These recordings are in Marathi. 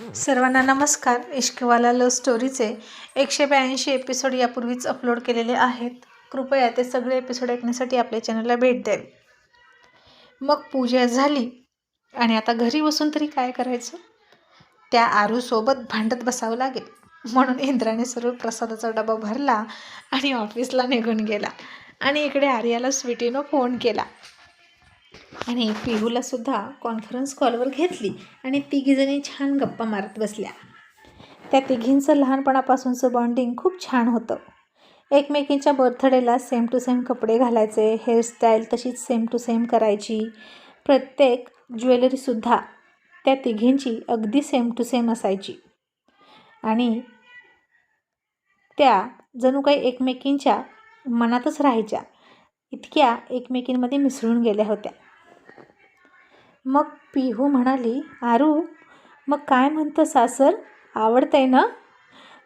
सर्वांना नमस्कार. इश्कवाला लव स्टोरीचे एकशे ब्याऐंशी एपिसोड यापूर्वीच अपलोड केलेले आहेत. कृपया ते सगळे एपिसोड ऐकण्यासाठी आपल्या चॅनलला भेट द्यावी. मग पूजा झाली आणि आता घरी बसून तरी काय करायचं? त्या आरूसोबत भांडत बसावं लागेल. म्हणून इंद्राने सर्व प्रसादाचा डबा भरला आणि ऑफिसला निघून गेला आणि इकडे आर्याला स्वीटीनं फोन केला. आणि पिहूलासुद्धा कॉन्फरन्स कॉलवर घेतली आणि तिघीजणी छान गप्पा मारत बसल्या. त्या तिघींचं लहानपणापासूनचं बॉन्डिंग खूप छान होतं. एकमेकींच्या बर्थडेला सेम टू सेम कपडे घालायचे हेअरस्टाईल तशीच सेम टू सेम करायची. प्रत्येक ज्वेलरीसुद्धा त्या तिघींची अगदी सेम टू सेम असायची. आणि त्या जणू काही एकमेकींच्या मनातच राहायच्या. इतक्या एकमेकींमध्ये मिसळून गेल्या होत्या. मग पिहू म्हणाली आरू मग काय म्हणतं सासर? आवडतंय ना?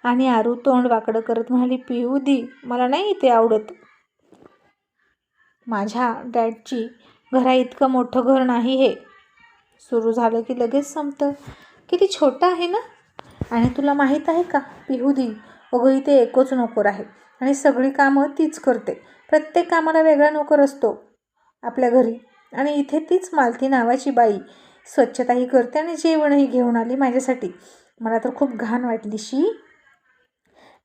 आणि आरू तोंड वाकडं करत म्हणाली पिहू दी मला नाही ते आवडत. माझ्या डॅडची घरा इतकं मोठं घर नाही हे. सुरू झालं की लगेच संपतं किती छोटं आहे ना? आणि तुला माहीत आहे का पिहू दी अगं इथे एकच नोकर आहे आणि सगळी कामं तीच करते. प्रत्येक कामाला वेगळा नोकर असतो. आपल्या घरी. आणि इथे तीच मालती नावाची बाई स्वच्छताही करते आणि जेवणही घेऊन आली माझ्यासाठी. मला तर खूप घाण वाटली शी.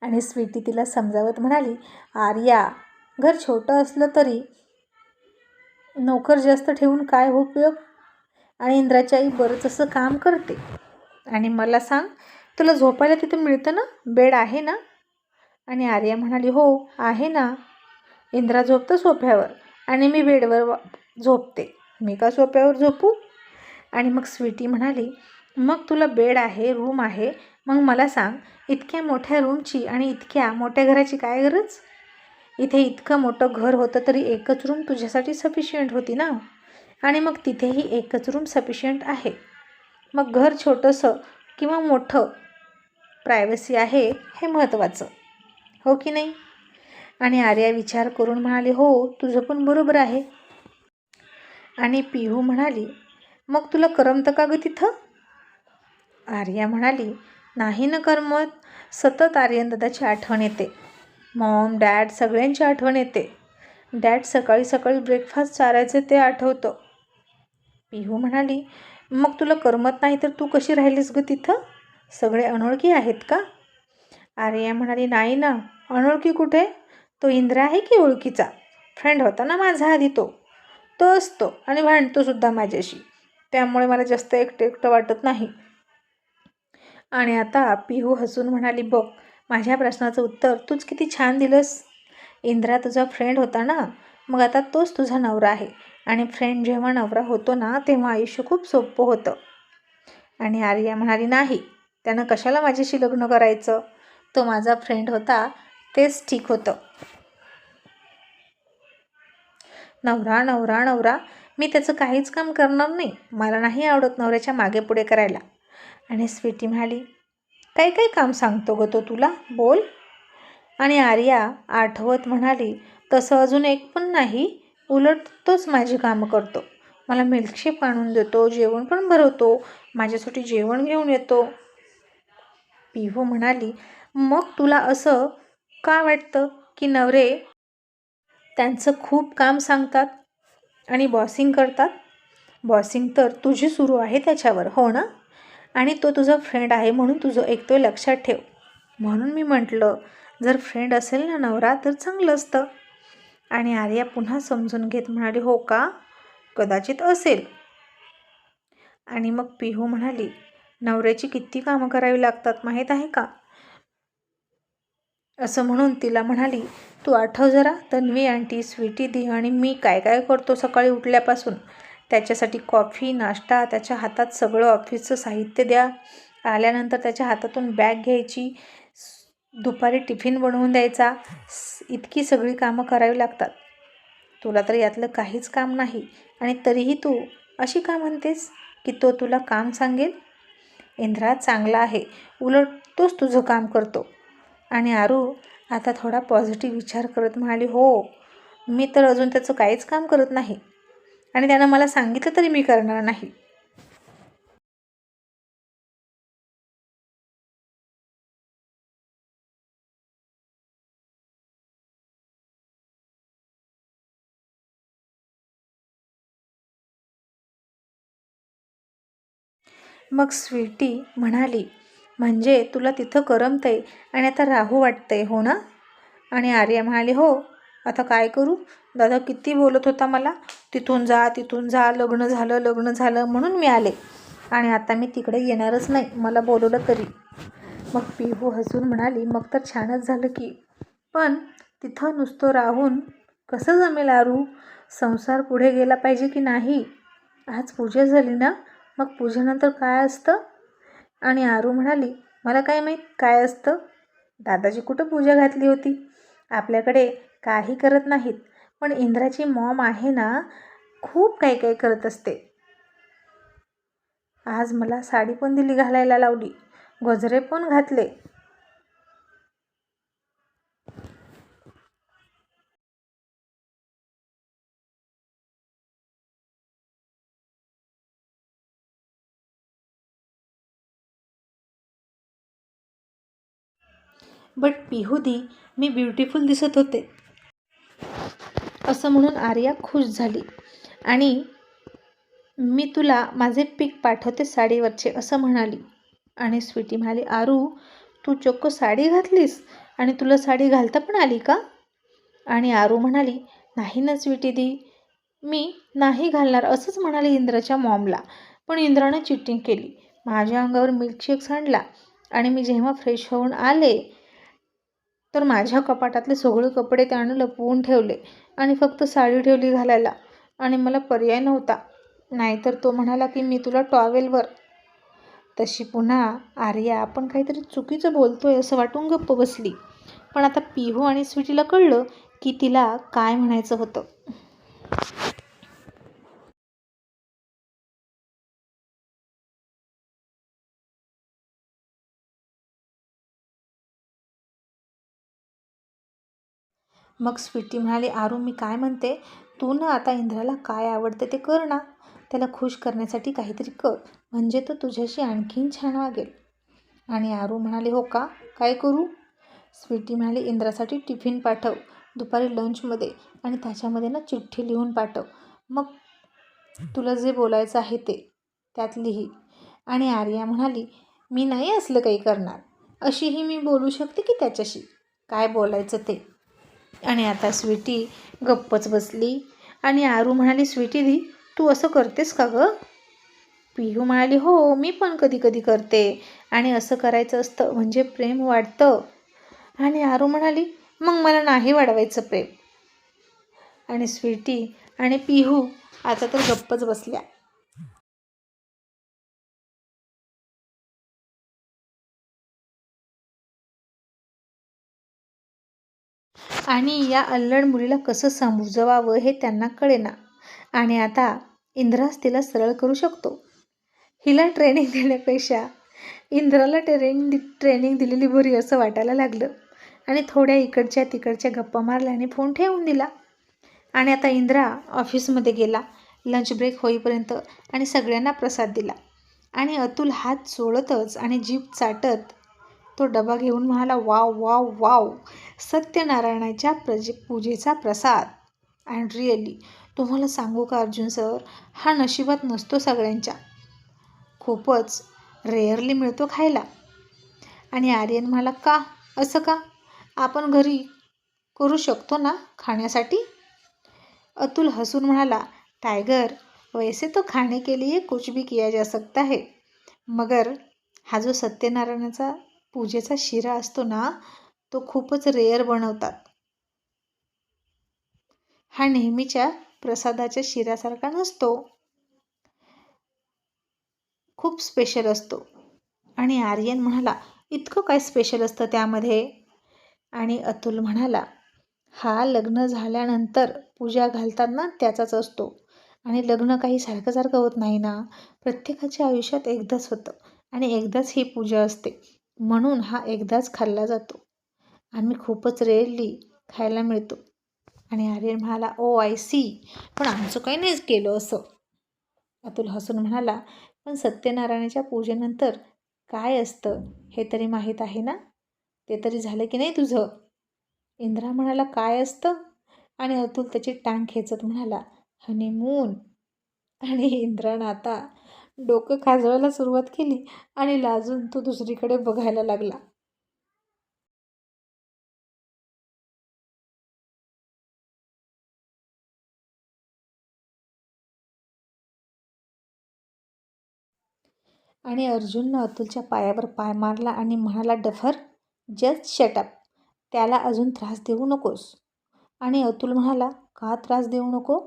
आणि स्वीटी तिला समजावत म्हणाली आर्या घर छोटं असलं तरी नोकर जास्त ठेवून काय उपयोग? आणि इंद्राची आई बरंच असं काम करते. आणि मला सांग तुला झोपायला तिथं मिळतं ना? बेड आहे ना? आणि आर्या म्हणाली हो आहे ना. इंद्रा झोपतं सोफ्यावर आणि मी बेडवर झोपते. मी का सोप्यावर झोपू? आणि मग स्वीटी म्हणाली मग तुला बेड आहे रूम आहे मग मला सांग इतक्या मोठ्या रूमची आणि इतक्या मोठ्या घराची काय गरज? इथे इतकं मोठं घर होतं तरी एकच रूम तुझ्यासाठी सफिशियंट होती ना? आणि मग तिथेही एकच रूम सफिशियंट आहे. मग घर छोटंसं किंवा मोठं प्रायव्हसी आहे हे महत्त्वाचं हो की नाही? आणि आर्या विचार करून म्हणाली हो तुझं पण बरोबर आहे. आणि पिहू म्हणाली मग तुला करमतं का गं तिथं? आर्या म्हणाली नाही न करमत. सतत आर्यन दादाची आठवण येते. मॉम डॅड सगळ्यांची आठवण येते. डॅड सकाळी सकाळी ब्रेकफास्ट चारायचं ते आठवतं. पिहू म्हणाली मग तुला करमत नाही तर तू कशी राहिलीस गं तिथं? सगळे अनोळखी आहेत का? आर्या म्हणाली नाही ना. अनोळखी कुठे? तो इंद्र आहे की ओळखीचा? फ्रेंड होता ना माझा आधी तो. तो असतो आणि भांडतोसुद्धा माझ्याशी. त्यामुळे मला जास्त एकटं एकटं वाटत नाही. आणि आता पिहू हसून म्हणाली बघ माझ्या प्रश्नाचं उत्तर तूच किती छान दिलंस. इंद्रा तुझा फ्रेंड होता ना? मग आता तोच तुझा नवरा आहे. आणि फ्रेंड जेव्हा नवरा होतो ना तेव्हा आयुष्य खूप सोपं होतं. आणि आर्या म्हणाली नाही त्यानं कशाला माझ्याशी लग्न करायचं? तो माझा फ्रेंड होता तेच ठीक होतं. नवरा नवरा नवरा मी त्याचं काहीच काम करणार नाही. मला नाही आवडत नवऱ्याच्या मागे पुढे करायला. आणि स्वीटी म्हणाली काय काय काम सांगतो ग तो तुला बोल. आणि आर्या आठवत म्हणाली तसं अजून एक पण नाही उलट तोच माझी कामं करतो. मला मिल्कशेप आणून देतो जेवण पण भरवतो माझ्यासाठी जेवण घेऊन येतो. पिहू म्हणाली मग तुला असं का वाटतं की नवरे त्यांचं खूप काम सांगतात आणि बॉसिंग करतात? बॉसिंग तर तुझी सुरू आहे त्याच्यावर हो ना? आणि तो तुझा फ्रेंड आहे म्हणून तुझं एक तो लक्षात ठेव. म्हणून मी म्हटलं जर फ्रेंड असेल ना नवरा तर चांगलं असतं. आणि आर्या पुन्हा समजून घेत म्हणाली हो का? कदाचित असेल. आणि मग पिहू म्हणाली नवऱ्याची किती कामं करावी लागतात माहीत आहे का? असं म्हणून तिला म्हणाली तू आठव जरा तन्वी आंटी स्वीटी दी आणि मी काय काय करतो सकाळी उठल्यापासून? त्याच्यासाठी कॉफी नाश्ता त्याच्या हातात सगळं ऑफिसचं साहित्य द्या. आल्यानंतर त्याच्या हातातून बॅग घ्यायची दुपारी टिफिन बनवून द्यायचा. इतकी सगळी कामं करावी लागतात. तुला तर यातलं काहीच काम नाही. आणि तरीही तू अशी का म्हणतेस की तो तुला काम सांगेल? इंद्रा चांगला आहे. उलट तोच तुझं काम करतो. आणि आरू आता थोडा पॉझिटिव्ह विचार करत म्हणाली हो मी तर अजून त्याचं काहीच काम करत नाही. आणि त्यानं मला सांगितलं तरी मी करणार नाही. मग स्वीटी म्हणाली म्हणजे तुला तिथं करमतंय आणि आता राहू वाटतंय हो ना? आणि आर्या म्हणाली हो आता काय करू? दादा किती बोलत होता मला तिथून जा तिथून जा लग्न झालं लग्न झालं म्हणून मी आले. आणि आता मी तिकडे येणारच नाही मला बोलवलं तरी. मग पिहू हसून म्हणाली मग तर छानच झालं की. पण तिथं नुसतं राहून कसं जमेल आरू? संसार पुढे गेला पाहिजे की नाही? आज पूजा झाली ना? मग पूजेनंतर काय असतं? आणि आरू म्हणाली मला काय माहीत काय असतं? दादाजी कुठं पूजा घातली होती? आपल्याकडे काही करत नाहीत पण इंद्राची मॉम आहे ना खूप काही काही करत असते. आज मला साडी पण दिली घालायला लावली गजरे पण घातले बट पिहुदी मी ब्युटिफुल दिसत होते. असं म्हणून आर्या खुश झाली. आणि मी तुला माझे पीक पाठवते साडीवरचे असं म्हणाली. आणि स्वीटी म्हणाली आरू तू चोक्क साडी घातलीस? आणि तुला साडी घालता पण आली का? आणि आरू म्हणाली नाही ना स्वीटी दी मी नाही घालणार असंच म्हणाली इंद्राच्या मॉमला. पण इंद्रानं चिटिंग केली. माझ्या अंगावर मिल्कशेक सांडला आणि मी जेव्हा फ्रेश होऊन आले तर माझ्या कपाटातले सगळे कपडे त्यानं लपवून ठेवले आणि फक्त साडी ठेवली घालायला. आणि मला पर्याय नव्हता. नाहीतर तो म्हणाला की मी तुला टॉवेलवर. तशी पुन्हा आर्या आपण काहीतरी चुकीचं बोलतोय असं वाटून गप्प बसली. पण आता पिहू आणि स्वीटीला कळलं की तिला काय म्हणायचं होतं. मग स्वीटी म्हणाली आरू मी काय म्हणते? तू ना आता इंद्राला काय आवडते ते कर ना. त्याला खुश करण्यासाठी काहीतरी कर. म्हणजे तो तुझ्याशी आणखीन छान वागेल. आणि आरू म्हणाले हो का? काय करू? स्वीटी म्हणाली इंद्रासाठी टिफिन पाठव. दुपारी लंचमध्ये आणि त्याच्यामध्ये ना चिठ्ठी लिहून पाठव. मग तुला जे बोलायचं आहे ते. त्यात लिही. आणि आर्या म्हणाली मी नाही असलं काही करणार. अशीही मी बोलू शकते की त्याच्याशी? काय बोलायचं ते? आणि आता स्वीटी गप्पच बसली. आणि आरू म्हणाली स्वीटी दी तू असं करतेस का गं? पिहू म्हणाली हो मी पण कधी कधी करते. आणि असं करायचं असतं म्हणजे प्रेम वाढतं. आणि आरू म्हणाली मग मला नाही वाढवायचं प्रेम. आणि स्वीटी आणि पिहू आता तर गप्पच बसल्या. आणि या अल्लड मुलीला कसं समजवावं हे त्यांना कळेना. आणि आता इंद्रास तिला सरळ करू शकतो. हिला ट्रेनिंग देण्यापेक्षा इंद्राला ट्रेनिंग ट्रेनिंग दिलेली बरी असं वाटायला लागलं. आणि थोड्या इकडच्या तिकडच्या गप्पा मारल्याने फोन ठेवून दिला. आणि आता इंद्रा ऑफिसमध्ये गेला. लंच ब्रेक होईपर्यंत आणि सगळ्यांना प्रसाद दिला. आणि अतुल हात चोळतच आणि जीप चाटत तो डबा घेऊन म्हणाला वाव वाव वाव सत्यनारायणाच्या प्रजे पूजेचा प्रसाद. अँड रिअली तुम्हाला सांगू का अर्जुन सर हा नशिबात नसतो सगळ्यांच्या. खूपच रेअरली मिळतो खायला. आणि आर्यन म्हणाला का? असं का? आपण घरी करू शकतो ना खाण्यासाठी? अतुल हसून म्हणाला टायगर वैसे तो खाने के लिए कुछ भी किया जा सकता है मगर हा जो सत्यनारायणाचा पूजेचा शिरा असतो ना तो खूपच रेअर बनवतात. हा नेहमीच्या प्रसादाच्या शिऱ्यासारखा नसतो. खूप स्पेशल असतो. आणि आर्यन म्हणाला इतकं काय स्पेशल असतं त्यामध्ये? आणि अतुल म्हणाला हा लग्न झाल्यानंतर पूजा घालतात ना त्याचाच असतो. आणि लग्न काही सारखं सारखं होत नाही ना. प्रत्येकाच्या आयुष्यात एकदाच होतं आणि एकदाच ही पूजा असते. म्हणून हा एकदाच खाल्ला जातो. आम्ही खूपच रेअरली खायला मिळतो. आणि आर्यन म्हणाला ओ आय सी पण आमचं काही नाहीच केलं असं. अतुल हसून म्हणाला पण सत्यनारायणाच्या पूजेनंतर काय असतं हे तरी माहीत आहे ना? ते तरी झालं की नाही तुझं? इंद्रा म्हणाला काय असतं? आणि अतुल त्याची टांग खेचत म्हणाला हनीमून. आणि इंद्रानं आता डोकं खाजवायला सुरुवात केली आणि लाजून तो दुसरीकडे बघायला लागला. आणि अर्जुननं अतुलच्या पायावर पाय मारला आणि म्हणाला डफर जस्ट शटअप त्याला अजून त्रास देऊ नकोस. आणि अतुल म्हणाला का त्रास देऊ नको?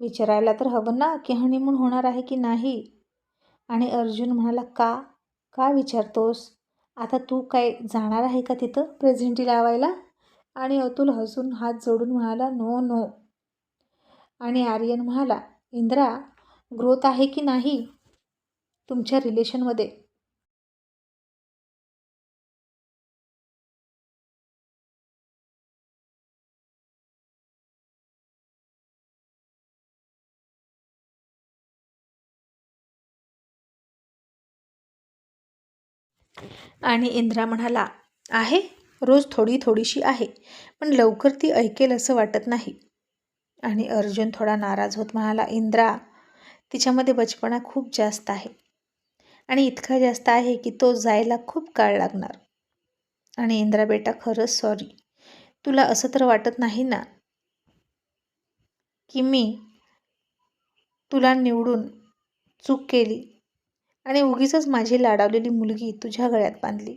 विचारायला तर हवं ना की हनीमून होणार आहे की नाही? आणि अर्जुन म्हणाला का? का विचारतोस? आता तू काय जाणार आहे का तिथं प्रेझेंटी लावायला? आणि अतुल हसून हात जोडून म्हणाला नो नो. आणि आर्यन म्हणाला इंद्रा ग्रोथ आहे की नाही तुमच्या रिलेशनमध्ये आणि इंद्रा म्हणाला आहे रोज थोडी थोडीशी आहे पण लवकर ती ऐकेल असं वाटत नाही. आणि अर्जुन थोडा नाराज होत म्हणाला इंद्रा तिच्यामध्ये बचपणा खूप जास्त आहे आणि इतका जास्त आहे की तो जायला खूप काळ लागणार. आणि इंद्रा बेटा खरंच सॉरी तुला असं तर वाटत नाही ना की मी तुला निवडून चूक केली आणि उगीच माझी लाडावलेली मुलगी तुझ्या गळ्यात बांधली.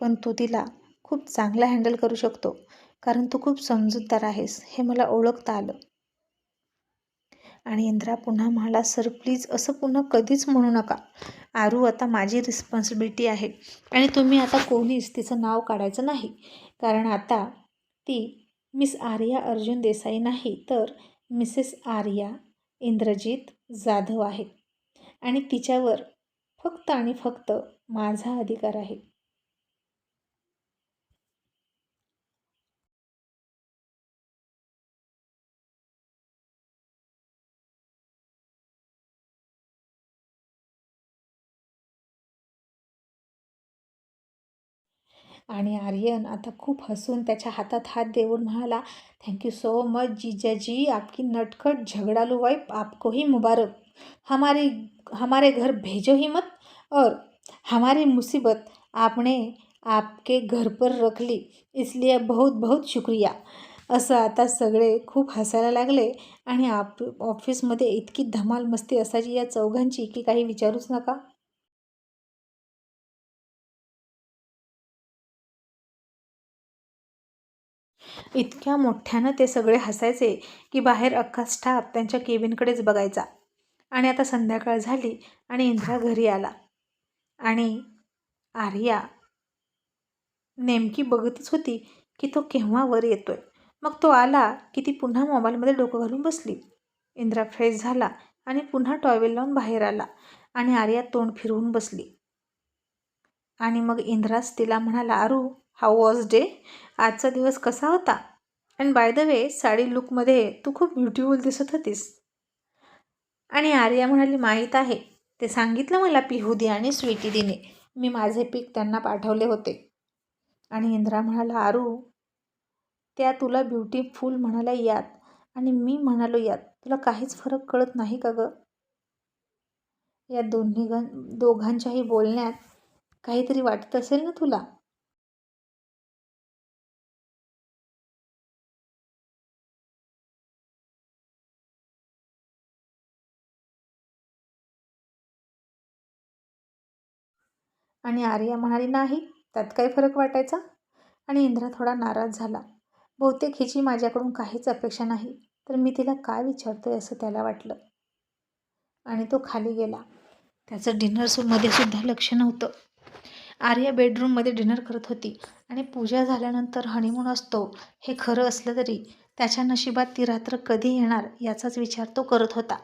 पण तू तिला खूप चांगला हँडल करू शकतो कारण तू खूप समजूतदार आहेस हे मला ओळखता आलं. आणि इंद्रा पुन्हा म्हणाला सर प्लीज असं पुन्हा कधीच म्हणू नका. आरू आता माझी रिस्पॉन्सिबिलिटी आहे आणि तुम्ही आता कोणीच तिचं नाव काढायचं नाही. कारण आता ती मिस आर्या अर्जुन देसाई नाही तर मिसेस आर्या इंद्रजित जाधव आहे आणि तिच्यावर फक्त आणि फक्त माझा अधिकार आहे. आणि आर्यन आता खूप हसून त्याच्या हातात हात देऊन म्हणाला थँक्यू सो मच जीजाजी. आपकी नटखट झगड़ालू वाईफ आपको ही मुबारक. हमारी हमारे घर भेजो ही मत और हमारी मुसीबत आपने आपके घर पर रख ली। इसलिए बहुत बहुत शुक्रिया। असं आता सगळे खूप हसायला लागले आणि आप ऑफिसमध्ये इतकी धमाल मस्ती असायची या चौघांची की काही विचारूच नका. इतक्या मोठ्यानं ते सगळे हसायचे की बाहेर अख्खा स्टाफ त्यांच्या केबिनकडेच बघायचा. आणि आता संध्याकाळ झाली आणि इंद्रा घरी आला. आणि आर्या नेमकी बघतच होती की तो केव्हा वर येतोय. मग तो आला की ती पुन्हा मोबाईलमध्ये डोकं घालून बसली. इंद्रा फ्रेश झाला आणि पुन्हा टॉवेल लावून बाहेर आला आणि आर्या तोंड फिरवून बसली. आणि मग इंद्राच तिला म्हणाला आरू हाऊ वॉज डे आजचा दिवस कसा होता? And by the way sari लुकमध्ये तू खूप ब्युटिफुल दिसत होतीस. आणि आर्या म्हणाली माहीत आहे. ते सांगितलं मला पिहुदी आणि स्वीटीदीने मी माझे पीक त्यांना पाठवले होते. आणि इंद्रा म्हणाला आरू त्या तुला ब्युटीफुल म्हणाला यात. आणि मी म्हणालो यात. तुला काहीच फरक कळत नाही का गं? या दोन्ही गण दोघांच्याही बोलण्यात काहीतरी वाटत असेल ना तुला? आणि आर्या म्हणाली नाही त्यात काही फरक वाटायचा? आणि इंद्रा थोडा नाराज झाला. बहुतेक हिची माझ्याकडून काहीच अपेक्षा नाही तर मी तिला काय विचारतोय असं त्याला वाटलं. आणि तो खाली गेला. त्याचं डिनर सूमध्ये सुद्धा लक्ष नव्हतं. आर्या बेडरूममध्ये डिनर करत होती आणि पूजा झाल्यानंतर हनीमून असतो हे खरं असलं तरी त्याच्या नशिबात ती रात्र कधी येणार याचाच विचार तो करत होता.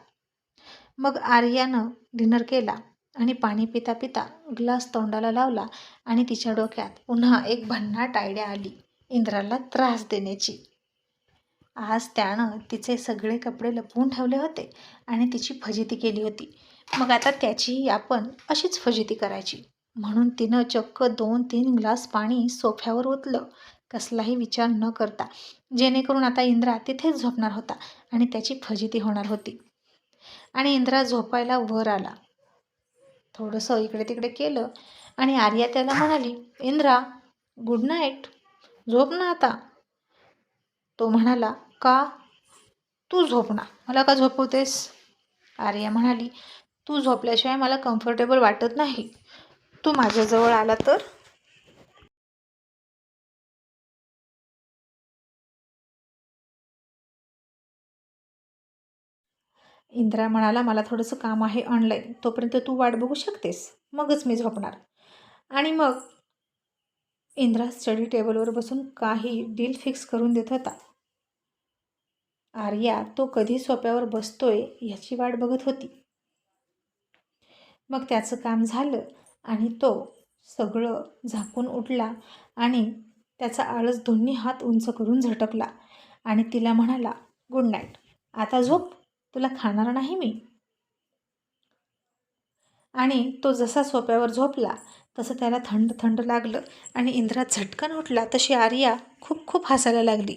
मग आर्यानं डिनर केला. आणि पाणी पिता पिता ग्लास तोंडाला लावला आणि तिच्या डोक्यात पुन्हा एक भन्नाट आयडिया आली इंद्राला त्रास देण्याची. आज त्यानं तिचे सगळे कपडे लपवून ठेवले होते आणि तिची फजिती केली होती. मग आता त्याचीही आपण अशीच फजिती करायची. म्हणून तिनं चक्क दोन तीन ग्लास पाणी सोफ्यावर ओतलं. कसलाही विचार न करता जेणेकरून आता इंद्रा तिथेच झोपणार होता आणि त्याची फजिती होणार होती. आणि इंद्रा झोपायला वर आला. थोडंसं इकडे तिकडे केलं. आणि आर्या त्याला म्हणाली इंद्रा गुड नाईट झोप ना आता. तो म्हणाला का? तू झोप ना. मला का झोपवतेस? आर्या म्हणाली तू झोपल्याशिवाय मला कम्फर्टेबल वाटत नाही. तू माझ्याजवळ आला तर? इंद्रा म्हणाला मला थोडंसं काम आहे ऑनलाईन तोपर्यंत तू वाट बघू शकतेस. मगच मी झोपणार. आणि मग इंद्रा स्टडी टेबलवर बसून काही डील फिक्स करून देत होता. आर्या तो कधी सोप्यावर बसतोय याची वाट बघत होती. मग त्याचं काम झालं आणि तो सगळं झाकून उठला आणि त्याचा आळस दोन्ही हात उंच करून झटकला आणि तिला म्हणाला गुड नाईट आता झोप. तुला खाणार नाही मी. आणि तो जसा सोप्यावर झोपला तसं त्याला थंड थंड लागलं आणि इंद्रा झटकन उठला तशी आर्या खूप खूप हसायला लागली.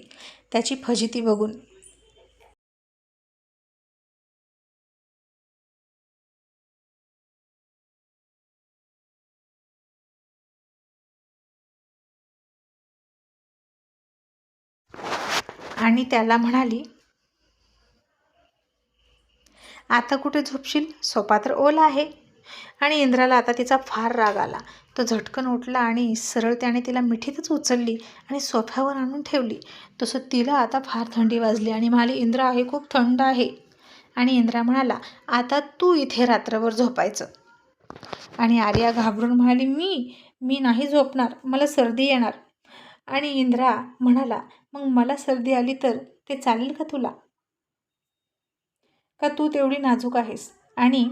त्याची फजिती बघून. आणि त्याला म्हणाली आता कुठे झोपशील? सोपा तर ओला आहे. आणि इंद्राला आता तिचा फार राग आला. तो झटकन उठला आणि सरळ त्याने तिला मिठीतच उचलली आणि सोफ्यावर आणून ठेवली. तसं तिला आता फार थंडी वाजली आणि म्हणाली इंद्रा आहे खूप थंड आहे. आणि इंद्रा म्हणाला आता तू इथे रात्रभर झोपायचं. आणि आर्या घाबरून म्हणाली मी? मी नाही झोपणार. मला सर्दी येणार. आणि इंद्रा म्हणाला मग मला सर्दी आली तर? ते चालेल का तुला? का तू तेवढी नाजूक आहेस? आणि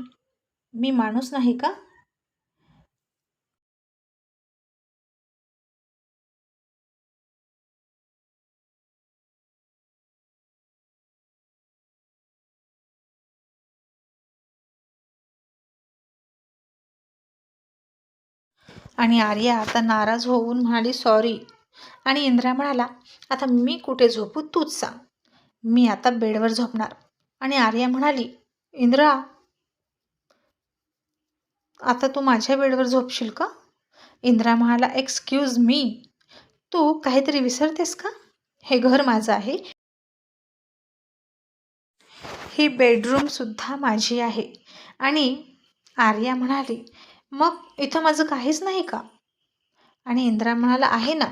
मी माणूस नाही का? आणि आर्या आता नाराज होऊन म्हणाली सॉरी आणि इंद्रा म्हणाला आता मी कुठे झोपू? तूच सांग. मी आता बेडवर झोपणार. आणि आर्या म्हणाली इंद्रा आता तू माझ्या वेळेवर झोपशील का? इंद्रा म्हणाला एक्सक्यूज मी तू काहीतरी विसरतेस का? हे घर माझं आहे. ही बेडरूमसुद्धा माझी आहे. आणि आर्या म्हणाली मग इथं माझं काहीच नाही का? आणि इंद्रा म्हणाला आहे ना.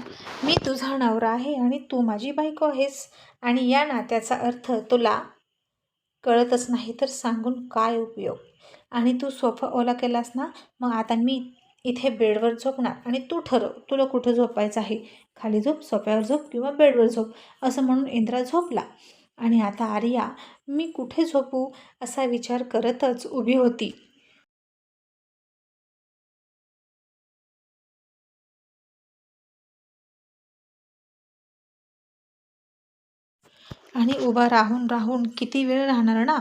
मी तुझा नवरा आहे आणि तू माझी बायको आहेस आणि या नात्याचा अर्थ तुला कळतच नाही तर सांगून काय उपयोग? आणि तू सोफा ओला केलास ना मग आता मी इथे बेडवर झोपणार आणि तू ठरव तुला कुठं झोपायचं आहे? खाली झोप सोफ्यावर झोप किंवा बेडवर झोप असं म्हणून इंद्रा झोपला. आणि आता आर्या मी कुठे झोपू? असा विचार करतच उभी होती. आणि उभा राहून राहून किती वेळ राहणार ना?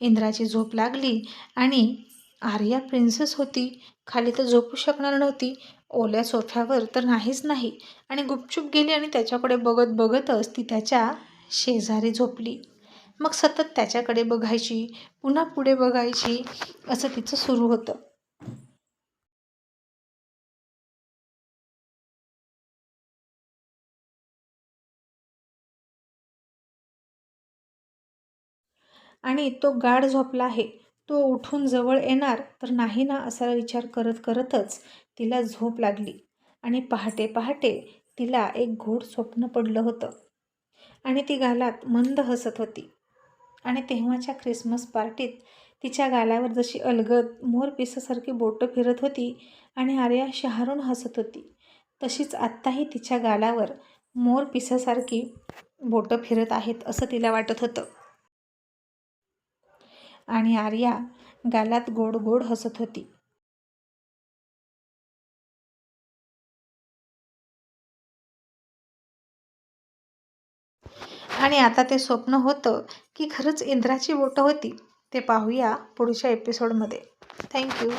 इंद्राची झोप लागली आणि आर्या प्रिन्सेस होती. खाली तर झोपू शकणार नव्हती. ओल्या सोफ्यावर तर नाहीच नाही. आणि गुपचूप गेली आणि त्याच्याकडे बघत बघतच ती त्याच्या शेजारी झोपली. मग सतत त्याच्याकडे बघायची पुन्हा पुढे बघायची असं तिचं सुरू होतं. आणि तो गाढ झोपला आहे. तो उठून जवळ येणार तर नाही ना असा विचार करत करतच तिला झोप लागली आणि पहाटे पहाटे तिला एक घोड स्वप्न पडलं होतं. आणि ती गालात मंद हसत होती. आणि तेव्हाच्या ख्रिसमस पार्टीत तिच्या गालावर जशी अलगद मोर पिसासारखी बोटं फिरत होती आणि आर्या शहारून हसत होती तशीच आत्ताही तिच्या गालावर मोर पिसासारखी बोटं फिरत आहेत असं तिला वाटत होतं. आणि आर्या गालात गोड गोड हसत होती. आणि आता ते स्वप्न होतं की खरंच इंद्राची बोटं होती. ते पाहूया पुढच्या एपिसोडमध्ये थँक्यू